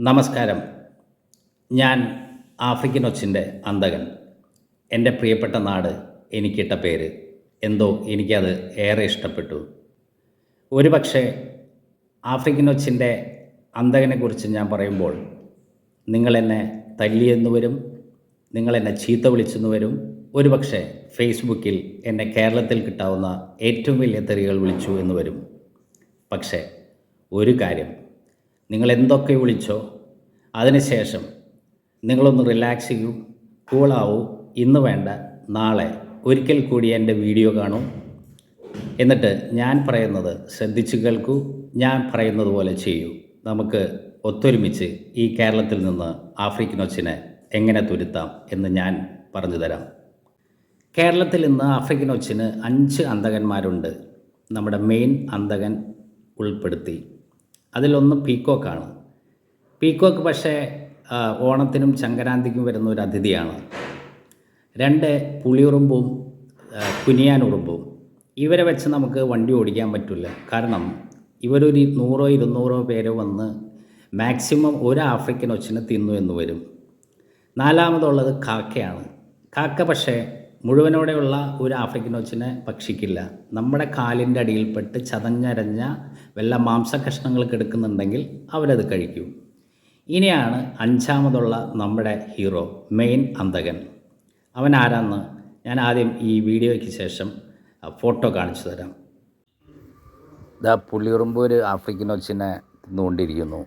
നമസ്കാരം. ഞാൻ ആഫ്രിക്കൻ ഒച്ചിന്റെ അന്തകൻ. എന്റെ പ്രിയപ്പെട്ട നാട് എനിക്കിട്ട പേര്. എന്തോ എനിക്കത് ഏറെ ഇഷ്ടപ്പെട്ടു. ഒരുപക്ഷെ ആഫ്രിക്കൻ ഒച്ചിന്റെ അന്തകനെക്കുറിച്ച് ഞാൻ പറയുമ്പോൾ നിങ്ങളെന്നെ തല്ലിയെന്ന് വരും നിങ്ങളെന്നെ ചീത്ത വിളിച്ചെന്ന് വരും. ഒരുപക്ഷെ ഫേസ്ബുക്കിൽ എന്നെ കേരളത്തിൽ കിട്ടാവുന്ന ഏറ്റവും വലിയ തെറികൾ വിളിച്ചു എന്ന് വരും. പക്ഷേ ഒരു കാര്യം നിങ്ങൾ എന്തൊക്കെ വിളിച്ചോ അതിനുശേഷം നിങ്ങളൊന്ന് റിലാക്സ് ചെയ്യൂ കൂളാവൂ ഇന്ന് വേണ്ട നാളെ. ഒരിക്കൽ കൂടി എന്റെ വീഡിയോ കാണൂ. എന്നിട്ട് ഞാൻ പറയുന്നത് ശ്രദ്ധിച്ചു കേൾക്കൂ ഞാൻ പറയുന്നത് പോലെ ചെയ്യൂ. നമുക്ക് ഒത്തൊരുമിച്ച് ഈ കേരളത്തിൽ നിന്ന് ആഫ്രിക്കൻ ഒച്ചിനെ എങ്ങനെ തുരുത്താം എന്ന് ഞാൻ പറഞ്ഞു തരാം. കേരളത്തിൽ ഇന്ന് ആഫ്രിക്കൻ ഒച്ചിന് അഞ്ച് അന്തകന്മാരുണ്ട് നമ്മുടെ മെയിൻ അന്തകൻ ഉൾപ്പെടുത്തി. അതിലൊന്ന് പീക്കോക്കാണ്. പീക്കോക്ക് പക്ഷേ ഓണത്തിനും സംക്രാന്തിക്കും വരുന്ന ഒരു അതിഥിയാണ്. രണ്ട് പുളിയുറുമ്പും കുനിയാനുറുമ്പും. ഇവരെ വെച്ച് നമുക്ക് വണ്ടി ഓടിക്കാൻ പറ്റില്ല. കാരണം ഇവരൊരു നൂറോ ഇരുന്നൂറോ പേര് വന്ന് മാക്സിമം ഒരു ആഫ്രിക്കൻ ഒച്ചിനെ തിന്നു എന്ന് വരും. നാലാമതുള്ളത് കാക്കയാണ്. കാക്ക പക്ഷേ മുഴുവനോടെയുള്ള ഒരു ആഫ്രിക്കൻ ഒച്ചിനെ ഭക്ഷിക്കില്ല. നമ്മുടെ കാലിന്റെ അടിയിൽപ്പെട്ട് ചതഞ്ഞരഞ്ഞ വല്ല മാംസ കഷ്ണങ്ങൾ കിടക്കുന്നുണ്ടെങ്കിൽ അവരത് കഴിക്കും. ഇനിയാണ് അഞ്ചാമതുള്ള നമ്മുടെ ഹീറോ മെയിൻ അന്തകൻ അവൻ ആരാന്ന് ഞാൻ ആദ്യം ഈ വീഡിയോയ്ക്ക് ശേഷം ഫോട്ടോ കാണിച്ചു തരാം. ഇതാ പുള്ളിയുറുമ്പ് ഒരു ആഫ്രിക്കൻ ഒച്ചിനെ തിന്നുകൊണ്ടിരിക്കുന്നു.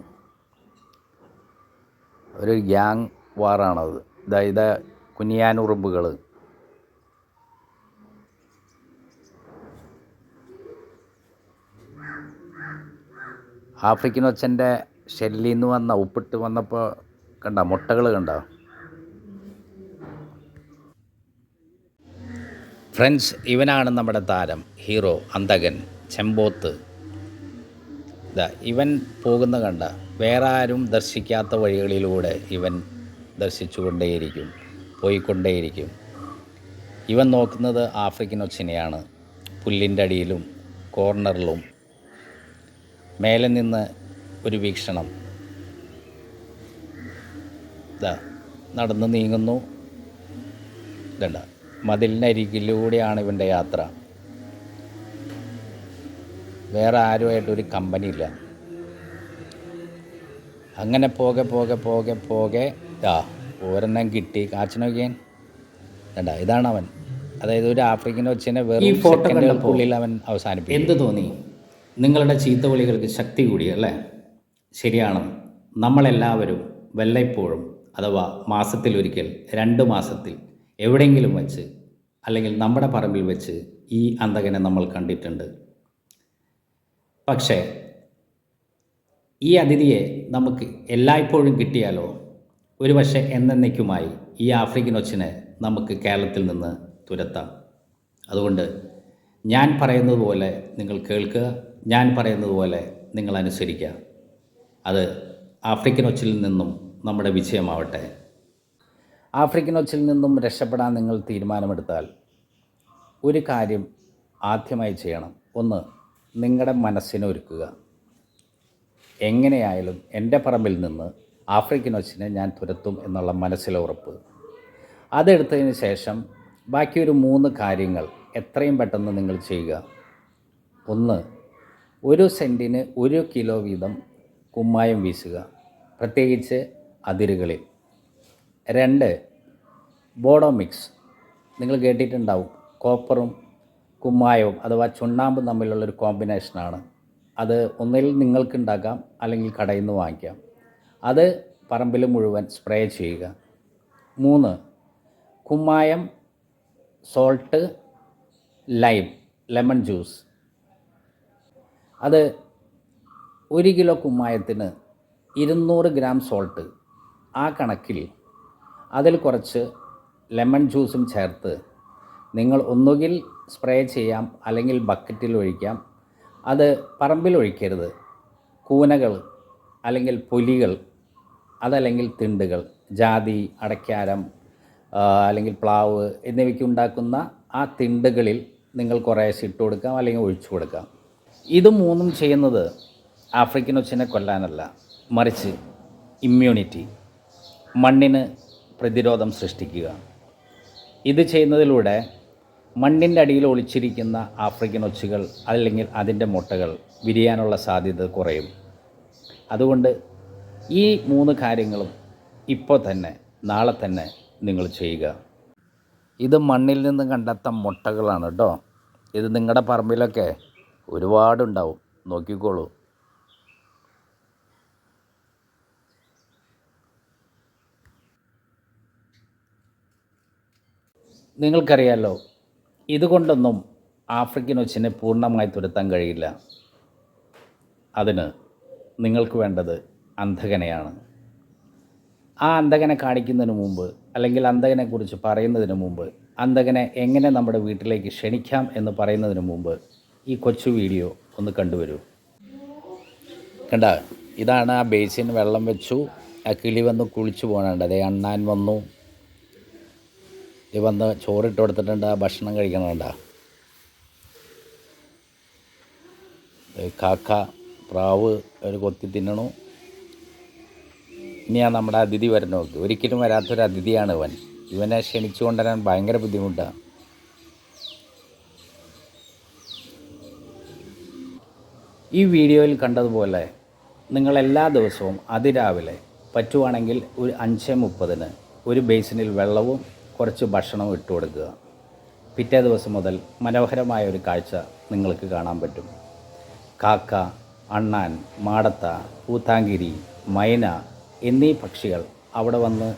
ഒരു ഗ്യാങ് വാറാണത്. ഇതാ ഇതാ കുനിയാനുറുമ്പുകൾ ആഫ്രിക്കൻ ഒച്ചന്റെ ഷെല്ലിൽ നിന്ന് വന്ന ഉപ്പിട്ട് വന്നപ്പോൾ കണ്ട മുട്ടകൾ കണ്ട? ഫ്രണ്ട്സ് ഇവനാണ് നമ്മുടെ താരം ഹീറോ അന്തകൻ ചെമ്പോത്ത്. ഇതാ ഇവൻ പോകുന്ന കണ്ട വേറെ ആരും ദർശിക്കാത്ത വഴികളിലൂടെ ഇവൻ ദർശിച്ചുകൊണ്ടേയിരിക്കും പോയിക്കൊണ്ടേയിരിക്കും. ഇവൻ നോക്കുന്നത് ആഫ്രിക്കൻ ഒച്ചിനെയാണ്. പുല്ലിന്റെ അടിയിലും കോർണറിലും മേലെ നിന്ന് ഒരു വീക്ഷണം. ഇതാ നടന്ന് നീങ്ങുന്നു. ഇതണ്ട മതിലിനരികിലൂടെയാണ് ഇവന്റെ യാത്ര. വേറെ ആരുമായിട്ടൊരു കമ്പനി ഇല്ല. അങ്ങനെ പോകെ പോകെ പോകെ പോകെ ആ ഒരെണ്ണം കിട്ടി. കാച്ചു നോക്കിയാൻ വേണ്ട ഇതാണ് അവൻ. അതായത് ഒരു ആഫ്രിക്കൻ ഒച്ചിനെ വെറും സെക്കൻഡുകൾക്കുള്ളിൽ അവൻ അവസാനിപ്പിക്കും എന്ത് തോന്നി? നിങ്ങളുടെ ചീത്ത വിളികൾക്ക് ശക്തി കൂടി അല്ലേ? ശരിയാണ്. നമ്മളെല്ലാവരും വല്ലപ്പോഴും അഥവാ മാസത്തിലൊരിക്കൽ രണ്ട് മാസത്തിൽ എവിടെയെങ്കിലും വെച്ച് അല്ലെങ്കിൽ നമ്മുടെ പറമ്പിൽ വെച്ച് ഈ അന്തകനെ നമ്മൾ കണ്ടിട്ടുണ്ട്. പക്ഷേ ഈ അതിഥിയെ നമുക്ക് എല്ലായ്പ്പോഴും കിട്ടിയാലോ? ഒരു പക്ഷേ എന്നേക്കുമായി ഈ ആഫ്രിക്കൻ ഒച്ചിനെ നമുക്ക് കേരളത്തിൽ നിന്ന് തുരത്താം. അതുകൊണ്ട് ഞാൻ പറയുന്നത് പോലെ നിങ്ങൾ കേൾക്കുക ഞാൻ പറയുന്നത് പോലെ നിങ്ങൾ അനുസരിക്കുക. അത് ആഫ്രിക്കൻ ഒച്ചിൽ നിന്നും നമ്മുടെ വിജയമാവട്ടെ. ആഫ്രിക്കൻ ഒച്ചിൽ നിന്നും രക്ഷപ്പെടാൻ നിങ്ങൾ തീരുമാനമെടുത്താൽ ഒരു കാര്യം ആദ്യമായി ചെയ്യണം. ഒന്ന് നിങ്ങളുടെ മനസ്സിനെ ഒരുക്കുക. എങ്ങനെയായാലും എന്റെ പറമ്പിൽ നിന്ന് ആഫ്രിക്കൻ ഒച്ചിനെ ഞാൻ തുരത്തും എന്നുള്ള മനസ്സിലെ ഉറപ്പ്. അതെടുത്തതിന് ശേഷം ബാക്കിയൊരു മൂന്ന് കാര്യങ്ങൾ എത്രയും പെട്ടെന്ന് നിങ്ങൾ ചെയ്യുക. ഒന്ന് ഒരു സെന്റിന് ഒരു കിലോ വീതം കുമ്മായം വീശുക. പ്രത്യേകിച്ച് അതിരുകളിൽ. രണ്ട് ബോഡോ മിക്സ്. നിങ്ങൾ കേട്ടിട്ടുണ്ടാവും കോപ്പറും കുമ്മായവും അഥവാ ചുണ്ണാമ്പും തമ്മിലുള്ളൊരു കോമ്പിനേഷനാണ് അത് ഒന്നിൽ നിങ്ങൾക്ക് ഉണ്ടാക്കാം അല്ലെങ്കിൽ കടയിൽ നിന്ന് വാങ്ങിക്കാം. അത് പറമ്പിൽ മുഴുവൻ സ്പ്രേ ചെയ്യുക. മൂന്ന് കുമ്മായം സോൾട്ട് ലൈം ലെമൺ ജ്യൂസ് അത് ഒരു കിലോ കുമ്മായത്തിന് ഇരുന്നൂറ് ഗ്രാം സോൾട്ട് ആ കണക്കിൽ അതിൽ കുറച്ച് ലെമൺ ജ്യൂസും ചേർത്ത് നിങ്ങൾ ഒന്നുകിൽ സ്പ്രേ ചെയ്യാം അല്ലെങ്കിൽ ബക്കറ്റിൽ ഒഴിക്കാം. അത് പറമ്പിൽ ഒഴിക്കരുത്. കൂനകൾ അല്ലെങ്കിൽ പുലികൾ അതല്ലെങ്കിൽ തിണ്ടുകൾ ജാതി അടയ്ക്കാരം അല്ലെങ്കിൽ പ്ലാവ് എന്നിവയ്ക്ക് ഉണ്ടാക്കുന്ന ആ തിണ്ടുകളിൽ നിങ്ങൾ കുറേശ്ശെ ഇട്ട് കൊടുക്കാം അല്ലെങ്കിൽ ഒഴിച്ചു കൊടുക്കാം. ഇത് മൂന്നും ചെയ്യുന്നത് ആഫ്രിക്കൻ ഒച്ചിനെ കൊല്ലാനല്ല മറിച്ച് ഇമ്മ്യൂണിറ്റി മണ്ണിന് പ്രതിരോധം സൃഷ്ടിക്കുക. ഇത് ചെയ്യുന്നതിലൂടെ മണ്ണിന്റെ അടിയിൽ ഒളിച്ചിരിക്കുന്ന ആഫ്രിക്കൻ ഒച്ചുകൾ അല്ലെങ്കിൽ അതിന്റെ മുട്ടകൾ വിരിയാനുള്ള സാധ്യത കുറയും. അതുകൊണ്ട് ഈ മൂന്ന് കാര്യങ്ങളും ഇപ്പോൾ തന്നെ നാളെ തന്നെ നിങ്ങൾ ചെയ്യുക. ഇത് മണ്ണിൽ നിന്ന് കണ്ടെത്ത മുട്ടകളാണ് കേട്ടോ. ഇത് നിങ്ങളുടെ പറമ്പിലൊക്കെ ഒരുപാടുണ്ടാവും. നോക്കിക്കോളൂ. നിങ്ങൾക്കറിയാലോ ഇതുകൊണ്ടൊന്നും ആഫ്രിക്കൻ ഒച്ചിനെ പൂർണമായി തുരത്താൻ കഴിയില്ല. അതിന് നിങ്ങൾക്ക് വേണ്ടത് അന്ധകനെയാണ്. ആ അന്ധകനെ കാണിക്കുന്നതിന് മുമ്പ് അല്ലെങ്കിൽ അന്ധകനെക്കുറിച്ച് പറയുന്നതിന് മുമ്പ് അന്ധകനെ എങ്ങനെ നമ്മുടെ വീട്ടിലേക്ക് ക്ഷണിക്കാം എന്ന് പറയുന്നതിന് മുമ്പ് ഈ കൊച്ചു വീഡിയോ ഒന്ന് കണ്ടുവരൂ. കണ്ട ഇതാണ് ആ ബേസിൻ വെള്ളം വെച്ചു. ആ കിളി വന്ന് കുളിച്ചു പോകണുണ്ട് അതേ അണ്ണാൻ വന്നു. ഇത് വന്ന് ചോറിട്ട് കൊടുത്തിട്ടുണ്ട്. ആ ഭക്ഷണം കഴിക്കണുണ്ട കാക്ക പ്രാവ് ഒരു കൊത്തി തിന്നണു. ഇനിയാണ് നമ്മുടെ അതിഥി വരണം ഒരിക്കലും വരാത്തൊരു അതിഥിയാണ് ഇവൻ. ഇവനെ ക്ഷണിച്ചു കൊണ്ടുവരാൻ ഭയങ്കര ബുദ്ധിമുട്ടാണ് ഈ വീഡിയോയിൽ കണ്ടതുപോലെ നിങ്ങൾ എല്ലാ ദിവസവും അതിരാവിലെ പറ്റുവാണെങ്കിൽ ഒരു അഞ്ച് മുപ്പതിന് ഒരു ബേസിനിൽ വെള്ളവും കുറച്ച് ഭക്ഷണവും ഇട്ട് കൊടുക്കുക. പിറ്റേ ദിവസം മുതൽ മനോഹരമായ ഒരു കാഴ്ച നിങ്ങൾക്ക് കാണാൻ പറ്റും. കാക്ക അണ്ണാൻ മാടത്ത പൂത്താങ്കിരി മൈന എന്നീ പക്ഷികൾ അവിടെ വന്ന്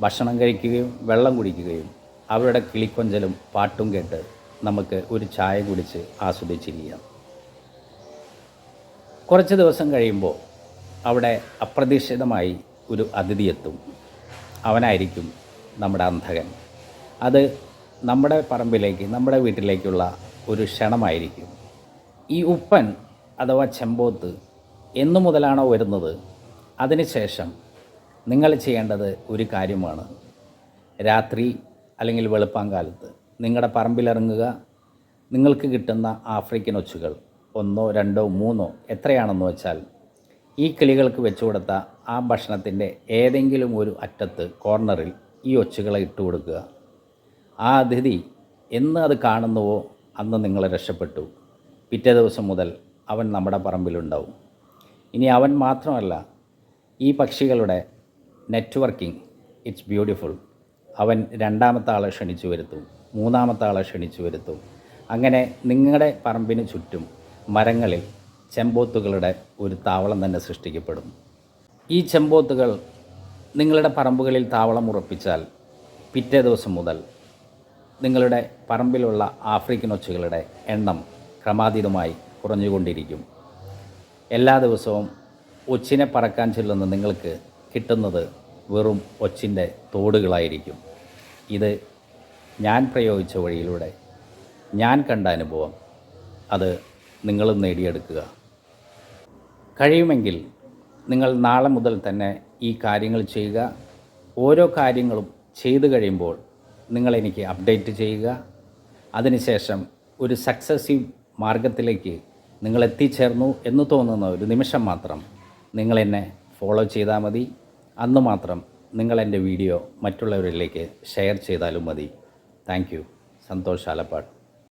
ഭക്ഷണം കഴിക്കുകയും വെള്ളം കുടിക്കുകയും അവരുടെ കിളിക്കൊഞ്ചലും പാട്ടും കേട്ട് നമുക്ക് ഒരു ചായ കുടിച്ച് ആസ്വദിച്ചിരിക്കാം. കുറച്ച് ദിവസം കഴിയുമ്പോൾ അവിടെ അപ്രതീക്ഷിതമായി ഒരു അതിഥി എത്തും അവനായിരിക്കും നമ്മുടെ അന്ധകൻ. അത് നമ്മുടെ പറമ്പിലേക്ക് നമ്മുടെ വീട്ടിലേക്കുള്ള ഒരു ക്ഷണമായിരിക്കും. ഈ ഉപ്പൻ അഥവാ ചെമ്പോത്ത് എന്നു മുതലാണോ വരുന്നത്? അതിനുശേഷം നിങ്ങൾ ചെയ്യേണ്ടത് ഒരു കാര്യമാണ്. രാത്രി അല്ലെങ്കിൽ വെളുപ്പാങ്കാലത്ത് നിങ്ങളുടെ പറമ്പിലിറങ്ങുക. നിങ്ങൾക്ക് കിട്ടുന്ന ആഫ്രിക്കൻ ഒച്ചുകൾ. ഒന്നോ രണ്ടോ മൂന്നോ എത്രയാണെന്ന് വെച്ചാൽ ഈ കിളികൾക്ക് വെച്ചു കൊടുത്ത ആ ഭക്ഷണത്തിന്റെ ഏതെങ്കിലും ഒരു അറ്റത്ത് കോർണറിൽ ഈ ഒച്ചുകളെ ഇട്ട് കൊടുക്കുക. ആ അതിഥി എന്ന് അത് കാണുന്നുവോ അന്ന് നിങ്ങൾ രക്ഷപ്പെട്ടു. പിറ്റേ ദിവസം മുതൽ അവൻ നമ്മുടെ പറമ്പിലുണ്ടാവും. ഇനി അവൻ മാത്രമല്ല ഈ പക്ഷികളുടെ നെറ്റ്വർക്കിംഗ് ഇറ്റ്സ് ബ്യൂട്ടിഫുൾ. അവൻ രണ്ടാമത്തെ ആളെ ക്ഷണിച്ചു വരുത്തും മൂന്നാമത്തെ ആളെ ക്ഷണിച്ചു വരുത്തും. അങ്ങനെ നിങ്ങളുടെ പറമ്പിന് ചുറ്റും മരങ്ങളിൽ ചെമ്പോത്തുകളുടെ ഒരു താവളം തന്നെ സൃഷ്ടിക്കപ്പെടുന്നു. ഈ ചെമ്പോത്തുകൾ നിങ്ങളുടെ പറമ്പുകളിൽ താവളം ഉറപ്പിച്ചാൽ പിറ്റേ ദിവസം മുതൽ നിങ്ങളുടെ പറമ്പിലുള്ള ആഫ്രിക്കൻ ഒച്ചുകളുടെ എണ്ണം ക്രമാതീതമായി കുറഞ്ഞുകൊണ്ടിരിക്കും. എല്ലാ ദിവസവും ഒച്ചിനെ പറക്കാൻ ചെല്ലുന്ന നിങ്ങൾക്ക് കിട്ടുന്നത് വെറും ഒച്ചിന്റെ തോടുകളായിരിക്കും. ഇത് ഞാൻ പ്രയോഗിച്ച വഴിയിലൂടെ ഞാൻ കണ്ട അനുഭവം. അത് നിങ്ങളും നേടിയെടുക്കുക. കഴിയുമെങ്കിൽ നിങ്ങൾ നാളെ മുതൽ തന്നെ ഈ കാര്യങ്ങൾ ചെയ്യുക. ഓരോ കാര്യങ്ങളും ചെയ്തു കഴിയുമ്പോൾ നിങ്ങൾ എനിക്ക് അപ്ഡേറ്റ് ചെയ്യുക. അതിനുശേഷം ഒരു സക്സസീവ് മാർഗത്തിലേക്ക് നിങ്ങൾ എത്തിച്ചേർന്നു എന്ന് തോന്നുന്ന ഒരു നിമിഷം മാത്രം നിങ്ങൾ എന്നെ ഫോളോ ചെയ്താൽ മതി. അന്ന് മാത്രം നിങ്ങൾ എന്റെ വീഡിയോ മറ്റുള്ളവരിലേക്ക് ഷെയർ ചെയ്താലും മതി. Thank you. സന്തോഷ് ആലപ്പാട്